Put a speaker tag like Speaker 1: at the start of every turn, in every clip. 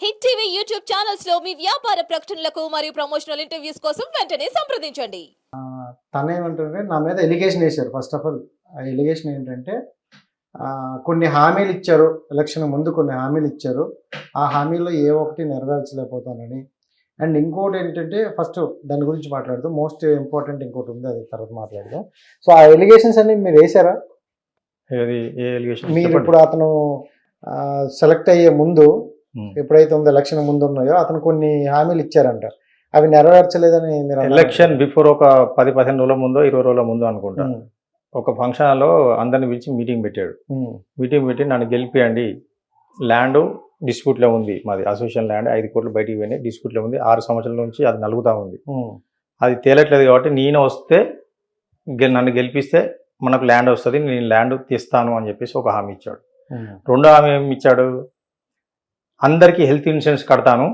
Speaker 1: Hit TV YouTube ఛానల్స్లో మీ వ్యాపార ప్రకటనలకు మరియు ప్రమోషనల్ ఇంటర్వ్యూస్ కోసం వెంటనే సంప్రదించండి.
Speaker 2: తను ఏమంటారంటే నా మీద ఎలిగేషన్ వేశారు. ఫస్ట్ ఆఫ్ ఆల్ ఆ ఎలిగేషన్ ఏంటంటే ఆ, కొన్ని హామీలు ఇచ్చారు. ఎలక్షన్ ముందు కొన్ని హామీలు ఇచ్చారు. ఆ హామీలో ఏ ఒక్కటి నెరవేర్చలేకపోతానని. అండ్ ఇంకోటి ఏంటంటే ఫస్ట్ దాని గురించి మాట్లాడుతూ మోస్ట్ ఇంపార్టెంట్ ఇంకోటి ఉంది అది తర్వాత మాట్లాడదాం. సో ఆ ఎలిగేషన్స్ అన్ని మీరు వేశారా?
Speaker 3: ఏది ఏ ఎలిగేషన్?
Speaker 2: మీరు ఇప్పుడు అతను సెలెక్ట్ అయ్యే ముందు. ఎప్పుడైతే ఉందో ఎలక్షన్ ముందు ఉన్నాయో అతను కొన్ని హామీలు ఇచ్చారంట. అవి నెరవేర్చలేదని మీరు.
Speaker 3: ఎలక్షన్ బిఫోర్ ఒక పది పదిహేను రోజుల ముందో ఇరవై రోజుల ముందో అనుకుంటా.
Speaker 2: Hmm.
Speaker 3: ఒక ఫంక్షన్లో అందరిని పిలిచి మీటింగ్ పెట్టాడు. మీటింగ్ పెట్టి నన్ను గెలిపియండి. ల్యాండ్ డిస్ప్యూట్లో ఉంది మాది. అసోసియేషన్ ల్యాండ్ ఐదు కోట్లు బయటికి పోయినాయి. డిస్ప్యూట్లో ఉంది. ఆరు సంవత్సరాల నుంచి అది నలుగుతా ఉంది. అది తేలట్లేదు కాబట్టి నేను వస్తే నన్ను గెలిపిస్తే మనకు ల్యాండ్ వస్తుంది. నేను ల్యాండ్ తీస్తాను అని చెప్పేసి ఒక హామీ ఇచ్చాడు. రెండో హామీ ఏమి ఇచ్చాడు? అందరికీ హెల్త్ ఇన్సూరెన్స్ కడతాను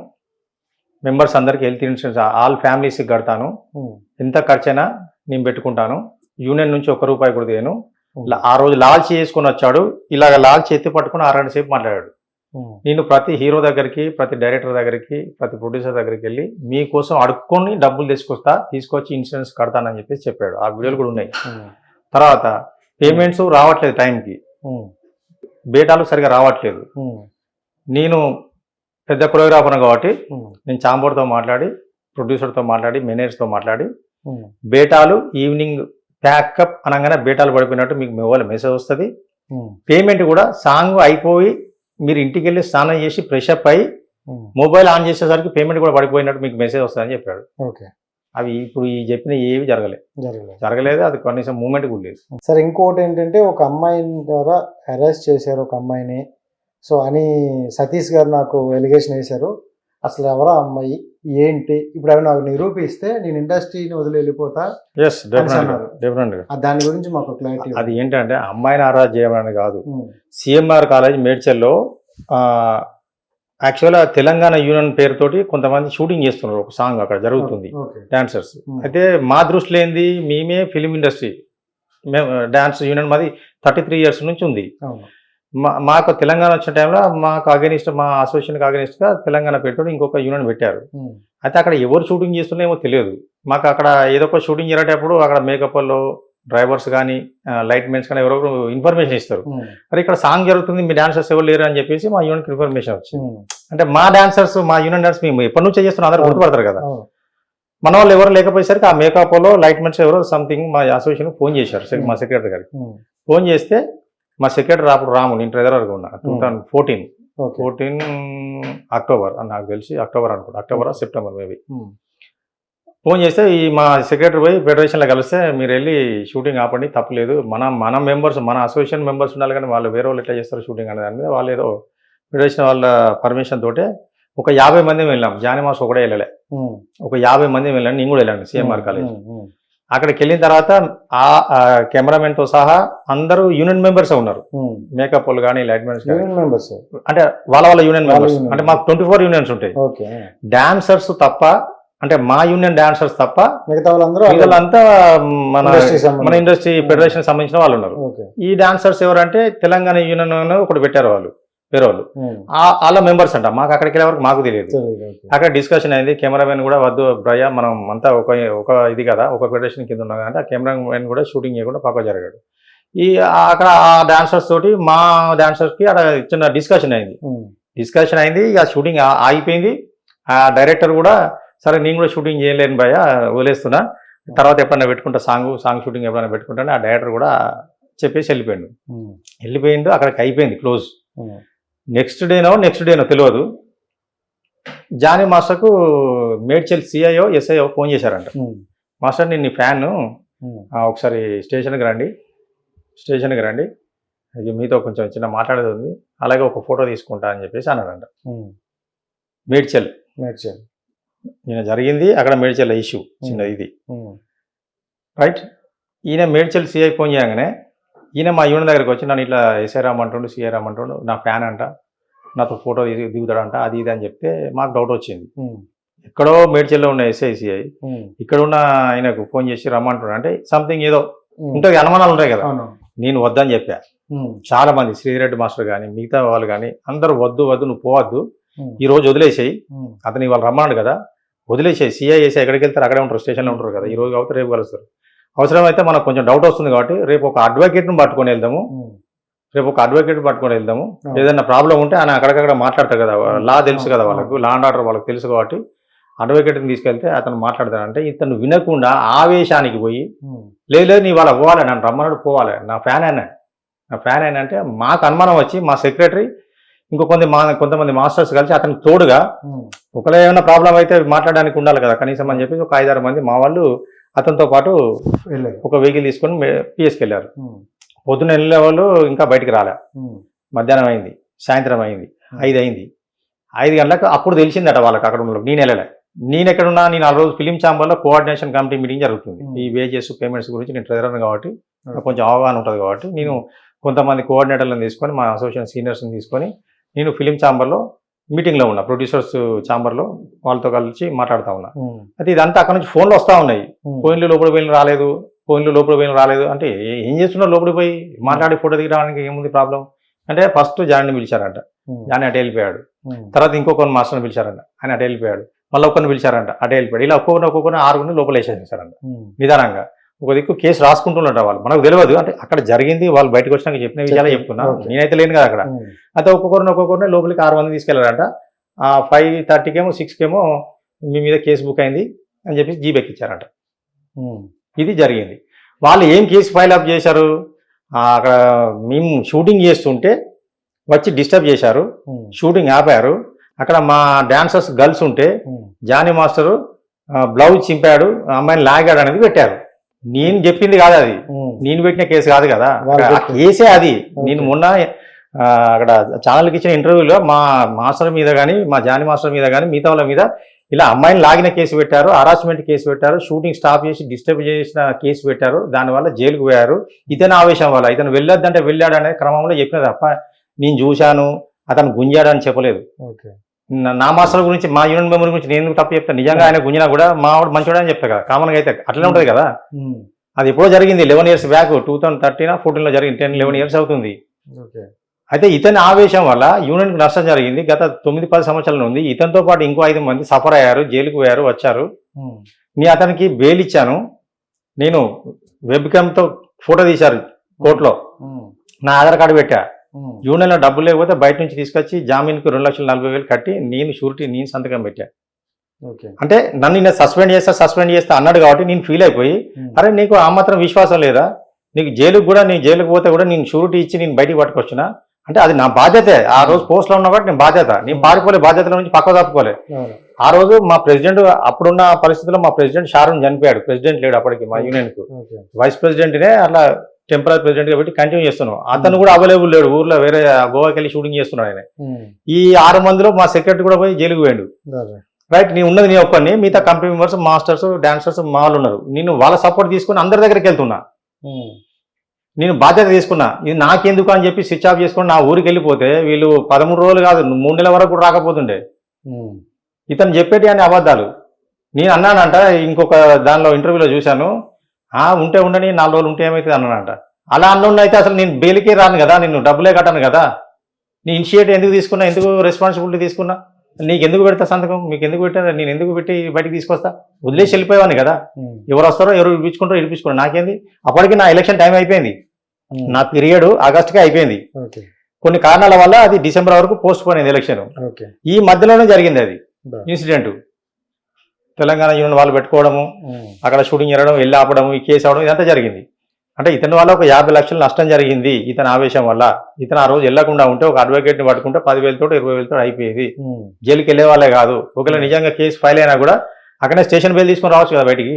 Speaker 3: మెంబర్స్ అందరికీ హెల్త్ ఇన్సూరెన్స్ ఆల్ ఫ్యామిలీస్కి కడతాను
Speaker 2: Hmm.
Speaker 3: ఎంత ఖర్చైనా నేను పెట్టుకుంటాను యూనియన్ నుంచి ఒక్క రూపాయి కూడా దేను
Speaker 2: Hmm.
Speaker 3: ఆ రోజు లాల్చి చేసుకొని వచ్చాడు ఇలాగ లాల్చి ఎత్తి పట్టుకుని అరగంట సేపు మాట్లాడాడు
Speaker 2: Hmm.
Speaker 3: నేను ప్రతి హీరో దగ్గరికి ప్రతి డైరెక్టర్ దగ్గరికి ప్రతి ప్రొడ్యూసర్ దగ్గరికి వెళ్ళి మీకోసం అడుక్కొని డబ్బులు తీసుకొస్తా తీసుకొచ్చి ఇన్సూరెన్స్ కడతానని చెప్పేసి చెప్పాడు ఆ వీడియోలు కూడా ఉన్నాయి. తర్వాత పేమెంట్స్ రావట్లేదు టైంకి. బేటాలు సరిగా రావట్లేదు. నేను పెద్ద కొరియోగ్రాఫర్ కాబట్టి. నేను చాంబోర్తో మాట్లాడి ప్రొడ్యూసర్తో మాట్లాడి మేనేజర్తో మాట్లాడి. బేటాలు ఈవినింగ్ ప్యాకప్ అనగానే బేటాలు పడిపోయినట్టు మీకు మొబైల్ మెసేజ్ వస్తుంది. పేమెంట్ కూడా సాంగ్ అయిపోయి మీరు ఇంటికి వెళ్ళి స్నానం చేసి ఫ్రెష్ అప్ అయ్యి. మొబైల్ ఆన్ చేసేసరికి పేమెంట్ కూడా పడిపోయినట్టు మీకు మెసేజ్ వస్తుందని చెప్పాడు
Speaker 2: ఓకే
Speaker 3: అవి ఇప్పుడు ఈ చెప్పిన ఏవి జరగలేదు
Speaker 2: జరగలేదు
Speaker 3: జరగలేదు అది కనీసం మూమెంట్ కూడా లేదు
Speaker 2: సరే ఇంకోటి ఏంటంటే ఒక అమ్మాయి ద్వారా అరెస్ట్ చేశారు ఒక అమ్మాయిని సో అని సతీష్ గారు నాకు ఎలిగేషన్ వేశారు. అసలు ఎవరో అమ్మాయి? ఏంటి? ఇప్పుడు అవి నాకు నిరూపిస్తే నేను ఇండస్ట్రీని వదిలి వెళ్ళిపోతా
Speaker 3: ఎస్ డెఫినెట్
Speaker 2: దాని గురించి మాకు క్లారిటీ
Speaker 3: అది ఏంటంటే అమ్మాయిని ఆరాధ చేయమని కాదు. సిఎంఆర్ కాలేజ్ మేడ్చల్లో యాక్చువల్గా తెలంగాణ యూనియన్ పేరుతోటి కొంతమంది షూటింగ్ చేస్తున్నారు ఒక సాంగ్ అక్కడ జరుగుతుంది డాన్సర్స్ అయితే మా దృష్టిలో ఏంది? మేమే ఫిలిం ఇండస్ట్రీ మేము డాన్స్ యూనియన్ మాది థర్టీ త్రీ ఇయర్స్ నుంచి ఉంది. మాకు తెలంగాణ వచ్చిన టైంలో మాకు అగెనిస్ట్ మా అసోసియేషన్కి అగెనిస్ట్గా తెలంగాణ పెట్టుకుని ఇంకొక యూనియన్ పెట్టారు
Speaker 2: ఉమ్.
Speaker 3: అయితే అక్కడ ఎవరు షూటింగ్ చేస్తున్నారేమో తెలియదు మాకు అక్కడ ఏదో ఒక షూటింగ్ జరిగేటప్పుడు అక్కడ మేకప్ వాళ్ళు డ్రైవర్స్ కానీ లైట్ మెన్స్ కానీ ఎవరొకరు ఇన్ఫర్మేషన్ ఇస్తారు
Speaker 2: ఉమ్.
Speaker 3: మరి ఇక్కడ సాంగ్ జరుగుతుంది మీ డాన్సర్స్ ఎవరు లేరు అని చెప్పేసి మా యూనియన్కి ఇన్ఫర్మేషన్ వచ్చింది
Speaker 2: ఉమ్.
Speaker 3: అంటే మా డాన్సర్స్ మా యూనియన్ డాన్స్ మేము ఎప్పటి నుంచో చేస్తున్నాం అందరూ. గుర్తుపడతారు కదా. మన వాళ్ళు ఎవరు లేకపోయేసరికి ఆ మేకప్లో లైట్ మెన్స్ ఎవరో సంథింగ్ మా అసోసియేషన్ ఫోన్ చేశారు మా సెక్రటరీ గారికి. ఫోన్ చేస్తే మా సెక్రటరీ అప్పుడు రాము నేను ట్రెజరర్గా ఉన్నా. Two thousand fourteen. Fourteen October అని నాకు తెలిసి అక్టోబర్ అనుకుంటా. October September maybe.
Speaker 2: ఉమ్.
Speaker 3: ఫోన్ చేస్తే ఈ మా సెక్రటరీ పోయి ఫెడరేషన్లో కలిస్తే మీరు వెళ్ళి షూటింగ్ ఆపండి తప్పలేదు. మన మన మెంబర్స్ మన అసోసియేషన్ మెంబర్స్ ఉండాలి కానీ వాళ్ళు వేరే వాళ్ళు ఎట్లా చేస్తారు షూటింగ్ అనే దాని మీద వాళ్ళు ఏదో ఫెడరేషన్ వాళ్ళ పర్మిషన్ తోటే ఒక యాభై మంది వెళ్ళాం. జాని మాస్ ఒకటే వెళ్ళలే. ఒక యాభై మంది వెళ్ళాను. నేను కూడా వెళ్ళాను సిఎంఆర్ కాలేజ్. అక్కడికి వెళ్ళిన తర్వాత ఆ కెమెరామెన్తో సహా అందరూ యూనియన్ మెంబర్స్ ఉన్నారు. మేకప్ వాళ్ళు కానీ లైట్
Speaker 2: మెంబర్స్
Speaker 3: అంటే వాళ్ళ వాళ్ళ యూనియన్ మెంబర్స్. అంటే మాకు ట్వంటీ ఫోర్ యూనియన్స్ ఉంటాయి. డాన్సర్స్ తప్ప అంటే మా యూనియన్ డాన్సర్స్ తప్ప
Speaker 2: మిగతా వాళ్ళందరూ
Speaker 3: వీళ్ళంతా మన. మన ఇండస్ట్రీ ఫెడరేషన్ సంబంధించిన వాళ్ళు ఉన్నారు. ఈ డాన్సర్స్ ఎవరంటే తెలంగాణ యూనియన్ ఒకటి పెట్టారు వాళ్ళు. వేరే వాళ్ళు వాళ్ళ మెంబర్స్ అంట. మాకు అక్కడికి వెళ్ళే వరకు మాకు తెలియదు. అక్కడ డిస్కషన్ అయింది. కెమెరామెన్ కూడా వద్దు భయ్య మనం అంతా ఒక ఒక ఇది కదా ఒక ఫెడరేషన్ కింద ఉన్నాం అంటే ఆ కెమెరామెన్ కూడా షూటింగ్ చేయకుండా పక్క జరిగాడు. ఈ అక్కడ ఆ డాన్సర్స్ తోటి మా డాన్సర్స్కి అక్కడ చిన్న డిస్కషన్ అయింది. డిస్కషన్ అయింది ఇక షూటింగ్ ఆగిపోయింది. ఆ డైరెక్టర్ కూడా సరే నేను కూడా షూటింగ్ చేయలేను భయ్య వదిలేస్తున్నా. తర్వాత ఎప్పుడైనా పెట్టుకుంటా సాంగ్ సాంగ్ షూటింగ్ ఎప్పుడైనా పెట్టుకుంటాను. ఆ డైరెక్టర్ కూడా చెప్పేసి వెళ్ళిపోయిండు. వెళ్ళిపోయిండు అక్కడికి అయిపోయింది క్లోజ్. నెక్స్ట్ డేనో నెక్స్ట్ డేనో తెలియదు జానీ మాస్టర్కు మేడ్చల్ సిఐఓ ఎస్ఐఓ ఫోన్ చేశారంట. మాస్టర్ నేను నీ ఫ్యాన్. ఒకసారి స్టేషన్కి రండి. స్టేషన్కి రండి. మీతో కొంచెం చిన్న మాట్లాడేది ఉంది. అలాగే ఒక ఫోటో తీసుకుంటా అని చెప్పేసి అన్నాడంట. మేడ్చల్.
Speaker 2: మేడ్చల్.
Speaker 3: ఈయన జరిగింది. అక్కడ మేడ్చల్ ఇష్యూ చిన్న ఇది. రైట్ ఈయన మేడ్చల్ సిఐ ఫోన్ చేయగానే ఈయన మా యూనియన్ దగ్గరికి వచ్చి నన్ను ఇట్లా ఎస్ఐ రామంటుండు సిఐ రామంటుండు నా ఫ్యాన్ అంట నాతో ఫోటో దిగు- దిగుతాడంట అది ఇది అని చెప్తే మాకు డౌట్ వచ్చింది. ఎక్కడో మేడ్చల్లో ఉన్న ఎస్ఐ సిఐ
Speaker 2: ఉమ్.
Speaker 3: ఇక్కడ ఉన్న ఆయనకు ఫోన్ చేసి రమ్మంటున్నాడు అంటే సంథింగ్ ఏదో. ఉంటుంది అనుమానాలు ఉంటాయి కదా. నేను వద్దని చెప్పా. చాలా మంది శ్రీరెడ్డి మాస్టర్ కానీ మిగతా వాళ్ళు కానీ అందరూ వద్దు వద్దు నువ్వు పోవద్దు ఈ రోజు వదిలేసేయి. అతను ఇవాళ రమ్మన్నాడు కదా వదిలేసేయి. సీఐ చేసి ఎక్కడికి వెళ్తారు అక్కడే ఉంటారు స్టేషన్లో ఉంటారు కదా. ఈ రోజు కాబట్టి రేపు కలుస్తారు. అవసరమైతే మనకు కొంచెం డౌట్ వస్తుంది కాబట్టి రేపు ఒక అడ్వకేట్ను పట్టుకొని వెళ్దాము. రేపు ఒక అడ్వకేట్ పట్టుకొని వెళ్దాము. ఏదైనా ప్రాబ్లం ఉంటే ఆయన అక్కడికక్కడ మాట్లాడతారు కదా. లా తెలుసు కదా వాళ్ళకు లా అండ్ ఆర్డర్ వాళ్ళకి తెలుసు కాబట్టి అడ్వకేట్ని తీసుకెళ్తే అతను మాట్లాడతాడంటే ఇతను వినకుండా ఆవేశానికి పోయి లేదు నీ వాళ్ళ పోవాలి నన్ను రమ్మన్నాడు పోవాలి. నా ఫ్యాన్ అయినా. నా ఫ్యాన్ అయినా అంటే మాకు అనుమానం వచ్చి మా సెక్రటరీ ఇంకో కొంత మా కొంతమంది మాస్టర్స్ కలిసి అతనికి తోడుగా ఒకవేళ ఏమైనా ప్రాబ్లం అయితే మాట్లాడడానికి ఉండాలి కదా కనీసం అని చెప్పి ఒక ఐదారు మంది మా వాళ్ళు అతనితో పాటు ఒక వెహికల్ తీసుకొని పిఎస్కి వెళ్ళారు.
Speaker 2: ఉమ్,
Speaker 3: పొద్దున్న వెళ్ళే వాళ్ళు ఇంకా బయటికి రాలే. మధ్యాహ్నం అయింది సాయంత్రం అయింది ఐదు అయింది. ఐదు గంటలకు అప్పుడు తెలిసిందట వాళ్ళకి అక్కడ ఉన్న. నేను వెళ్ళలే. నేను ఎక్కడున్నా నేను ఆ రోజు ఫిలిం ఛాంబర్లో కోఆర్డినేషన్ కమిటీ మీటింగ్ జరుగుతుంది. ఈ వేజెస్ పేమెంట్స్ గురించి నేను ట్రెజరర్ కాబట్టి కొంచెం అవగాహన ఉంటుంది కాబట్టి నేను కొంతమంది కోఆర్డినేటర్లను తీసుకొని మా అసోసియేషన్ సీనియర్స్ని తీసుకొని నేను ఫిలిం ఛాంబర్లో మీటింగ్లో ఉన్నా ప్రొడ్యూసర్స్ ఛాంబర్లో వాళ్ళతో కలిసి మాట్లాడుతూ ఉన్నా. అయితే ఇదంతా అక్కడ నుంచి ఫోన్లు వస్తూ ఉన్నాయి. ఫోన్లు లోపల పోయిన రాలేదు ఫోన్లు లోపల పోయిన రాలేదు. అంటే ఏ- చేస్తున్నారు లోపలికి పోయి మాట్లాడి ఫోటో దిగడానికి ఏముంది ప్రాబ్లం? అంటే ఫస్ట్ జాన్ని పిలిచారంట. జాని అటు వెళ్ళిపోయాడు. తర్వాత ఇంకొకరిని మాస్టర్ని పిలిచారంట. ఆయన అటు వెళ్ళిపోయాడు. మళ్ళీ ఒక్కరిని పిలిచారంట. అటు వెళ్ళిపోయాడు. ఇలా ఒక్కొక్కరిని ఒక్కొక్కరిని ఆరుగురిని లోపల వేసేసారంట నిదానంగా. ఒక దిక్కు కేసు రాసుకుంటున్నట్టు వాళ్ళు. మనకు తెలియదు అంటే అక్కడ జరిగింది వాళ్ళు బయటకు వచ్చినాక చెప్పిన విషయాలే చెప్తున్నా. నేనైతే లేను కదా అక్కడ. అయితే ఒక్కొక్కరిని ఒక్కొక్కరిని లోపలికి ఆరు మంది తీసుకెళ్ళారంట. ఆ ఫైవ్ థర్టీకేమో సిక్స్కేమో మీ మీద కేసు బుక్ అయింది అని చెప్పి జీబెక్ ఇచ్చారంట
Speaker 2: ఉమ్,
Speaker 3: ఇది జరిగింది. వాళ్ళు ఏం కేసు ఫైల్ అప్ చేశారు? అక్కడ మేము షూటింగ్ చేస్తుంటే వచ్చి డిస్టర్బ్ చేశారు. షూటింగ్ ఆపారు. అక్కడ మా డాన్సర్స్ గర్ల్స్ ఉంటే జానీ మాస్టరు బ్లౌజ్ చింపాడు అమ్మాయిని లాగాడు అనేది పెట్టారు. నేను చెప్పింది కాదు అది. నేను పెట్టిన కేసు కాదు కదా. కేసే అది. నేను మొన్న అక్కడ ఛానల్కి ఇచ్చిన ఇంటర్వ్యూలో మా మాస్టర్ మీద కానీ మా జానీ మాస్టర్ మీద కానీ మిగతా వాళ్ళ మీద ఇలా అమ్మాయిని లాగిన కేసు పెట్టారు హరాస్మెంట్ కేసు పెట్టారు షూటింగ్ స్టాప్ చేసి డిస్టర్బ్ చేసిన కేసు పెట్టారు దానివల్ల జైలుకు పోయారు. ఇతని ఆవేశం వల్ల ఇతను వెళ్ళొద్దంటే వెళ్ళాడు అనే క్రమంలో చెప్పిన తప్ప నేను చూశాను అతను గుంజాడు అని చెప్పలేదు.
Speaker 2: ఓకే.
Speaker 3: నా- మాస్టర్ గురించి మా యూనియన్ మెంబర్ గురించి నేను తప్పు చెప్తాను నిజంగా ఆయన గుంజినా కూడా మా వాడు మంచివాడు అని చెప్తా కదా కామన్గా అయితే అట్లనే ఉంటుంది కదా. అది ఎప్పుడో జరిగింది eleven years back two thousand thirteen ఫోర్టీన్లో జరిగింది టెన్ లెవెన్ ఇయర్స్ అవుతుంది. అయితే ఇతని ఆవేశం వల్ల యూనియన్కి నష్టం జరిగింది గత తొమ్మిది పది సంవత్సరాల నుండి ఇతనితో పాటు ఇంకో ఐదు మంది సఫర్ అయ్యారు జైలుకు పోయారు వచ్చారు. నేను అతనికి బెయిల్ ఇచ్చాను. నేను వెబ్తో ఫోటో తీశారు కోర్టులో. నా ఆధార్ కార్డు పెట్టా.
Speaker 2: ఉమ్,
Speaker 3: యూనియన్లో డబ్బులు లేకపోతే బయట నుంచి తీసుకొచ్చి జామీన్కి రెండు లక్షల నలభై వేలు కట్టి నేను షూరిటీ నేను సంతకం పెట్టా.
Speaker 2: ఓకే
Speaker 3: అంటే నన్ను నేను సస్పెండ్ చేస్తా సస్పెండ్ చేస్తా అన్నాడు కాబట్టి నేను ఫీల్ అయిపోయి
Speaker 2: ఉమ్,
Speaker 3: అరే నీకు ఆ మాత్రం విశ్వాసం లేదా? నీకు జైలుకు కూడా నీ జైలుకు పోతే కూడా నేను షూరిటీ ఇచ్చి నేను బయటికి పట్టుకొచ్చినా? అంటే అది నా బాధ్యతే. ఆ రోజు పోస్ట్లో ఉన్నా కాబట్టి నేను బాధ్యత. నేను పారిపోలే బాధ్యతల నుంచి పక్క తప్పుకోలే ఆ రోజు మా ప్రెసిడెంట్ అప్పుడున్న పరిస్థితుల్లో మా ప్రెసిడెంట్ షారూన్ చనిపోయాడు. ప్రెసిడెంట్ లేడు అప్పటికి మా యూనియన్కు
Speaker 2: ఓకే
Speaker 3: వైస్ ప్రెసిడెంట్నే అట్లా టెంపరీ ప్రెసిడెంట్గా పెట్టి కంటిన్యూ చేస్తున్నాం. అతను కూడా అవైలబుల్ లేడు. ఊర్లో వేరే గోవాకి వెళ్ళి షూటింగ్ చేస్తున్నాడు ఆయన. ఈ ఆరు మందిలో మా సెక్రటరీ కూడా పోయి జైలుకు పోయాడు. రైట్ నీ ఉన్నది నీ ఒక్కరిని మిగతా కంపెనీ మెంబర్స్ మాస్టర్స్ డాన్సర్స్ మా వాళ్ళు ఉన్నారు. నేను వాళ్ళ సపోర్ట్ తీసుకొని అందరి దగ్గరికి వెళ్తున్నా. నేను బాధ్యత తీసుకున్నా. ఇది నాకెందుకు అని చెప్పి స్విచ్ ఆఫ్ చేసుకొని నా ఊరికి వెళ్ళిపోతే వీళ్ళు పదమూడు రోజులు కాదు మూడు నెలల వరకు కూడా రాకపోతుండే. ఇతను చెప్పేటి అనే అబద్ధాలు. నేను అన్నానంట ఇంకొక దానిలో ఇంటర్వ్యూలో చూశాను. ఉంటే ఉండని నాలుగు రోజులు ఉంటే ఏమైతుంది అన్నానంట అలా అన్నుండి అయితే అసలు నేను బెయిల్కే రాను కదా నేను డబ్బులే కట్టాను కదా. నీ ఇనిషియేట్ ఎందుకు తీసుకున్నా ఎందుకు రెస్పాన్సిబిలిటీ తీసుకున్నా? నీకు ఎందుకు పెడతా సంతకం? మీకు ఎందుకు పెట్టా నేను ఎందుకు పెట్టి బయటికి తీసుకొస్తా? వదిలేసి వెళ్ళిపోయేవాడిని కదా. ఎవరు వస్తారో ఎవరు ఇప్పించుకుంటారో ఇప్పించుకోండి నాకేంది? అప్పటికి నా ఎలక్షన్ టైం అయిపోయింది. నా పీరియడ్ ఆగస్ట్కే అయిపోయింది. కొన్ని కారణాల వల్ల అది డిసెంబర్ వరకు పోస్ట్ పోన్ అయింది ఎలక్షన్ ఈ మధ్యలోనే జరిగింది అది. ఇన్సిడెంట్ తెలంగాణ యూనియన్ వాళ్ళు పెట్టుకోవడము అక్కడ షూటింగ్ జరగడం వెళ్ళి ఆపడము ఈ కేసు అవడం ఇదంతా జరిగింది. అంటే ఇతని వల్ల ఒక యాభై లక్షల నష్టం జరిగింది ఇతని ఆవేశం వల్ల. ఇతను ఆ రోజు వెళ్ళకుండా ఉంటే ఒక అడ్వకేట్ని పట్టుకుంటే పదివేలతో ఇరవై వేలతో అయిపోయేది. జైలుకి వెళ్ళే వాళ్ళే కాదు. ఒకవేళ నిజంగా కేసు ఫైల్ అయినా కూడా అక్కడే స్టేషన్ బెయిల్ తీసుకొని రావచ్చు కదా బయటికి.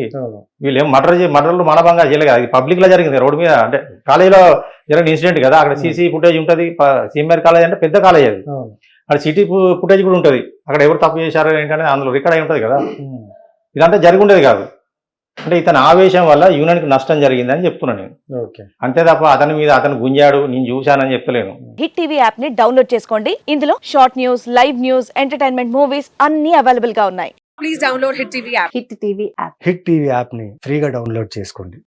Speaker 3: వీళ్ళు ఏం మర్డర్ మర్డర్లు మానభంగా చేయలేదు ఇది పబ్లిక్లో జరిగింది రోడ్డు మీద. అంటే కాలేజీలో జరిగిన ఇన్సిడెంట్ కదా. అక్కడ సీసీ ఫుటేజ్ ఉంటుంది. సీఎంఆర్ కాలేజ్ అంటే పెద్ద కాలేజ్ అది. అక్కడ సిటీ ఫుటేజ్ కూడా ఉంటుంది. అక్కడ ఎవరు తప్పు చేశారు ఏంటంటే అందులో రికార్డ్ అయి ఉంటుంది కదా. ఇదంతా జరిగి ఉండేది కాదు. అంటే ఇతని ఆవేశం వల్ల యూనియన్కి నష్టం జరిగిందని చెప్తున్నాను నేను.
Speaker 2: ఓకే.
Speaker 3: అంతే తప్ప అతని మీద అతను గుంజాడు నేను చూశానని చెప్తలేను
Speaker 4: హిట్ టీవీ యాప్ని డౌన్లోడ్ చేసుకోండి. ఇందులో short news live news entertainment movies అన్ని అవైలబుల్గా ఉన్నాయి.
Speaker 5: please download Hit TV app.
Speaker 4: Hit TV app.
Speaker 6: Hit TV యాప్ని ఫ్రీగా డౌన్లోడ్ చేసుకోండి.